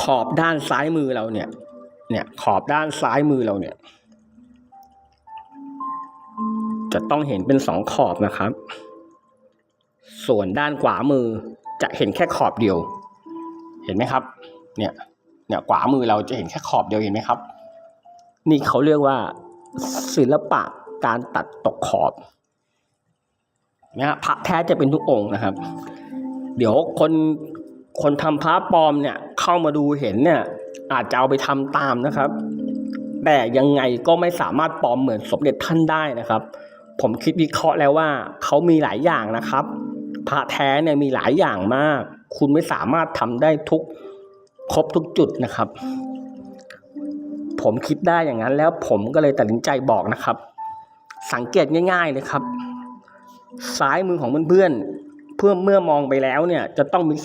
ขอบด้านซ้ายมือเราเนี่ย เนี่ยขอบด้านซ้ายมือเราเนี่ย จะต้องเห็นเป็นสองขอบนะครับ ส่วนด้านขวามือจะเห็นแค่ขอบเดียว เห็นไหมครับ เนี่ย เนี่ยขวามือเราจะเห็นแค่ขอบเดียวเห็นไหมครับ นี่เขาเรียกว่าศิลปะการตัดตกขอบเนี่ยพระแท้จะเป็นทุกองค์นะครับ เดี๋ยวคน คนทำพระปลอมเนี่ยเข้ามาดูเห็นเนี่ย อาจจะเอาไปทำตามนะครับ แต่ยังไงก็ไม่สามารถปลอมเหมือนสมเด็จท่านได้นะครับ ผมคิดวิเคราะห์แล้วว่าเขามีหลายอย่างนะครับพระแท้เนี่ยมีหลายอย่างมาก คุณไม่สามารถทำได้ทุกครบทุกจุดนะครับ ผมคิดได้อย่างนั้นแล้วผมก็เลยตัดสินใจบอกนะครับ สังเกตง่าย ๆเลยครับ ซ้ายมือของเพื่อนๆเพื่อเมื่อมองไปแล้วเนี่ยจะต้องมี